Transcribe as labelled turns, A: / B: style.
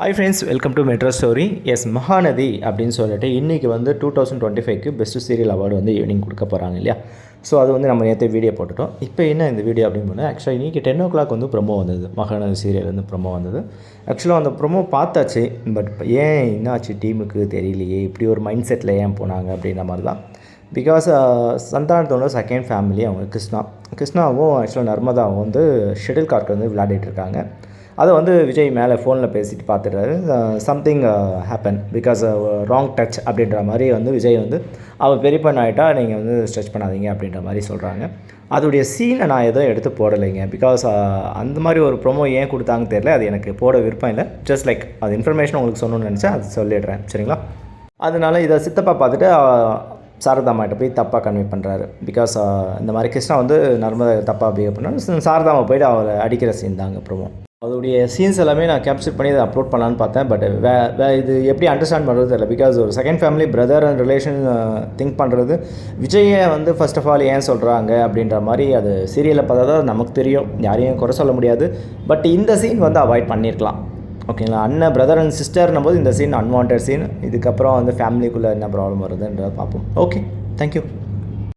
A: Hi friends welcome to metro stories Mahanadi அப்படின்னு சொல்லிட்டு இன்றைக்கி வந்து டூ தௌசண்ட் டுவெண்ட்டி ஃபைவ்க்கு பெஸ்ட்டு சீரியல் அவார்டு வந்து ஈவினிங் கொடுக்க போகிறாங்க இல்லையா? ஸோ அது வந்து நம்ம நேற்று வீடியோ போட்டுட்டோம். இப்போ என்ன இந்த வீடியோ அப்படின்னு போனால் ஆக்சுவலாக இன்றைக்கி டென் ஓ கிளாக் வந்து ப்ரொமோ வந்தது. மகாநதி சீரியல் வந்து ப்ரொமோ வந்தது. ஆக்சுவலாக அந்த ப்ரொமோ பார்த்தாச்சு பட் ஏன் என்னாச்சு டீமுக்கு தெரியலையே? இப்படி ஒரு மைண்ட் செட்டில் ஏன் போனாங்க அப்படின்ற மாதிரி தான் பிகாஸ் uh, சந்தானத்தோட செகண்ட் ஃபேமிலி அவங்க கிருஷ்ணா. கிருஷ்ணாவும் ஆக்சுவலாக நர்மதாவும் வந்து ஷெட்டில் கார்க்கு வந்து விளையாடிட்டு இருக்காங்க. அதை வந்து விஜய் மேலே ஃபோனில் பேசிட்டு பார்த்துட்டாரு something happen because wrong touch அப்படின்ற மாதிரி வந்து விஜய் வந்து அவள் பெரிய பொண்ணு ஆகிட்டா நீங்கள் வந்து ஸ்ட்ரெச் பண்ணாதீங்க அப்படின்ற மாதிரி சொல்கிறாங்க அதோடைய சீனை நான் எதுவும் எடுத்து போடலைங்க. பிகாஸ் அந்த மாதிரி ஒரு ப்ரோமோ ஏன் கொடுத்தாங்கன்னு தெரியல. அது எனக்கு போட விருப்பம் இல்லை. ஜஸ்ட் லைக் அது இன்ஃபர்மேஷன் உங்களுக்கு சொல்லணும்னு நினச்சேன். அது சொல்லிடுறேன். சரிங்களா? அதனால இதை சித்தப்பா பார்த்துட்டு சாரதாமாட்ட போய் தப்பாக கன்வே பண்ணுறாரு பிகாஸ் இந்த மாதிரி கிருஷ்ணா வந்து நர்மதா தப்பாக பிஹேவ் பண்ணாரு. சாரதாமா போயிட்டு அவரை அடிக்கிற சீன் தாங்க ப்ரோமோ அதோடைய சீன்ஸ் எல்லாமே நான் கேப்சர் பண்ணி அதை அப்லோட் பண்ணலான்னு பார்த்தேன். பட் வே வே இது எப்படி அண்டர்ஸ்டாண்ட் பண்ணுறது தெரியல. பிகாஸ் ஒரு second family brother and relation think பண்ணுறது விஜயை வந்து ஃபர்ஸ்ட் ஆஃப் ஆல் ஏன் சொல்கிறாங்க அப்படின்ற மாதிரி அது சீரியலில் பார்த்தா தான் நமக்கு தெரியும். யாரையும் குறை சொல்ல முடியாது. பட் இந்த சீன் வந்து அவாய்ட் பண்ணியிருக்கலாம் ஓகேங்களா அண்ணன் பிரதர் அண்ட் சிஸ்டர்னும் போது இந்த சீன் அன்வான்ட் சீன் இதுக்கப்புறம் வந்து ஃபேமிலிக்குள்ளே என்ன ப்ராப்ளம் வருதுன்றதை பார்ப்போம். Okay thank you